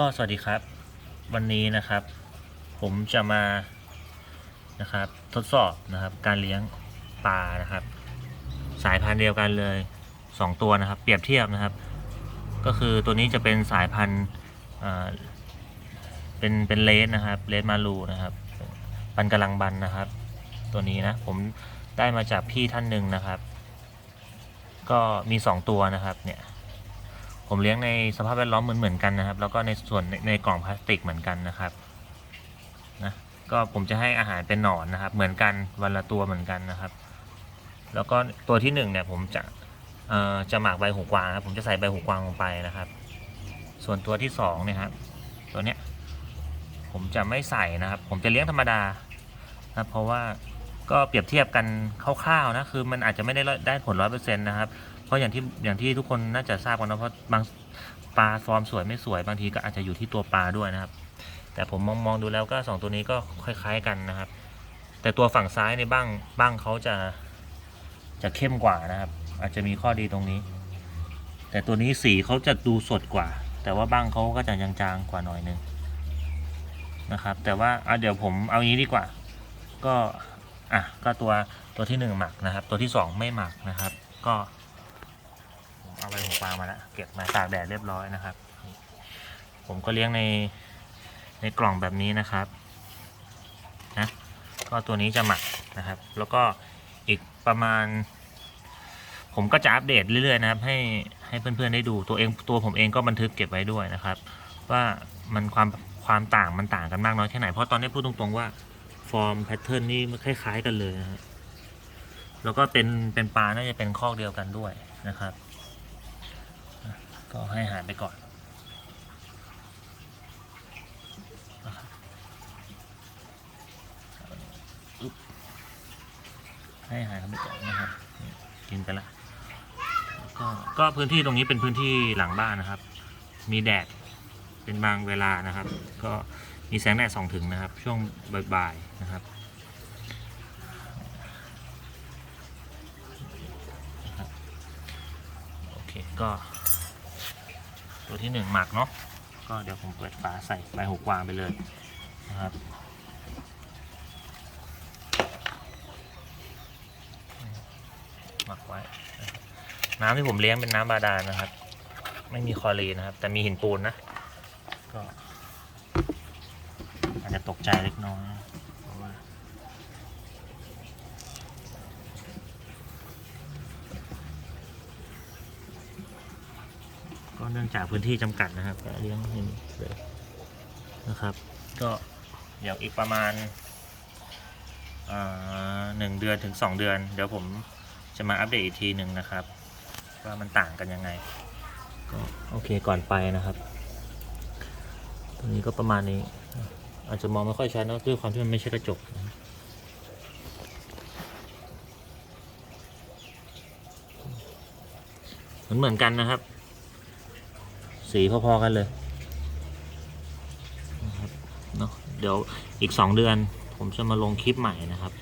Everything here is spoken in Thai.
ก็สวัสดีครับ วันนี้นะครับ ผมจะมานะครับ ทดสอบนะครับ การเลี้ยงปลานะครับ สายพันธุ์เดียวกันเลยสองตัวนะครับ เปรียบเทียบนะครับ ก็คือตัวนี้จะเป็นสายพันธุ์อ่าเป็นเป็นเลสนะครับเลสมาลูนะครับปันกำลังบันนะครับ ตัวนี้นะผมได้มาจากพี่ท่านหนึ่งนะครับ ก็มีสองตัวนะครับเนี่ย ผมเลี้ยงในสภาพแวดล้อมเหมือนเหมือนกันนะครับ แล้วก็ในส่วนในในกล่องพลาสติกเหมือนกันนะครับนะก็ผมจะให้อาหารเป็นหนอนนะครับ เหมือนกันวันละตัวเหมือนกันนะครับ แล้วก็ตัวที่หนึ่งเนี่ยผมจะเอ่อจะหมักใบหูกวางครับผมจะใส่ใบหูกวางลงไปนะครับ ส่วนตัวที่สองเนี่ยครับตัวเนี้ยผมจะไม่ใส่นะครับ ผมจะเลี้ยงธรรมดานะเพราะว่าก็เปรียบเทียบกันคร่าวๆนะคือมันอาจจะไม่ได้ได้ผลร้อยเปอร์เซ็นต์นะครับ ราะอย่างที่อย่างที่ทุกคนน่าจะทราบกันนะเพราะบางปลาฟอร์มสวยไม่สวยบางทีก็อาจจะอยู่ที่ตัวปลาด้วยนะครับ แต่ผมมองมองดูแล้วก็สองตัวนี้ก็คล้ายๆกันนะครับ แต่ตัวฝั่งซ้ายในบ้างบ้างเขาจะจะเข้มกว่านะครับ อาจจะมีข้อดีตรงนี้ แต่ตัวนี้สีเขาจะดูสดกว่า แต่ว่าบ้างเขาก็จะจางๆกว่าหน่อยนึงนะครับ แต่ว่าอะเดี๋ยวผมเอางี้ดีกว่า ก็อะก็ตัวตัวที่หนึ่งหมักนะครับ ตัวที่สองไม่หมักนะครับ ก็ ผมเอาใบหูปลามาแล้วเก็บมาตากแดดเรียบร้อยนะครับ ผมก็เลี้ยงในในกล่องแบบนี้นะครับนะก็ตัวนี้จะหมักนะครับ แล้วก็อีกประมาณ ผมก็จะอัปเดตเรื่อยๆนะครับ ให้ให้เพื่อนๆได้ดูตัวเองตัวผมเองก็บันทึกเก็บไว้ด้วยนะครับ ว่ามันความความต่างมันต่างกันมากน้อยแค่ไหนเพราะตอนนี้พูดตรงๆว่าฟอร์มแพทเทิร์นนี่มันคล้าย ๆ กันเลยนะครับแล้วก็เป็นเป็นปลาน่าจะเป็นคอกเดียวกันด้วยนะครับ ก็ให้หารไปก่อนให้หารไปก่อนนะครับกินไปละแล้วก็ก็พื้นที่ตรงนี้เป็นพื้นที่หลังบ้านนะครับ มีแดดเป็นบางเวลานะครับ ก็มีแสงแดดส่องถึงนะครับ ช่วงบ่ายๆนะครับนะครับโอเคก็ ตัวที่หนึ่งหมักเนาะก็เดี๋ยวผมเปิดฝาใส่ใบหูกวางไปเลยนะครับหมักไว้ น้ำที่ผมเลี้ยงเป็นน้ำบาดาลนะครับ ไม่มีคลอรีนะครับ แต่มีหินปูนนะก็อาจจะตกใจเล็กน้อยนะเพราะว่า ก็เนื่องจากพื้นที่จำกัดนะครับก็เลี้ยงอย่างนี้เลยนะครับ ก็เดี๋ยวอีกประมาณหนึ่งเดือนถึงสองเดือน เดี๋ยวผมจะมาอัปเดตอีกทีหนึ่งนะครับ ว่ามันต่างกันยังไง ก็โอเคก่อนไปนะครับตรงนี้ก็ประมาณนี้ อาจจะมองไม่ค่อยชัดนะด้วยความที่มันไม่ใช่กระจกนะเหมือนเหมือนกันนะครับ สีพอๆกันเลยนะครับเนาะเดี๋ยวอีกสองเดือน ผมจะมาลงคลิปใหม่นะครับ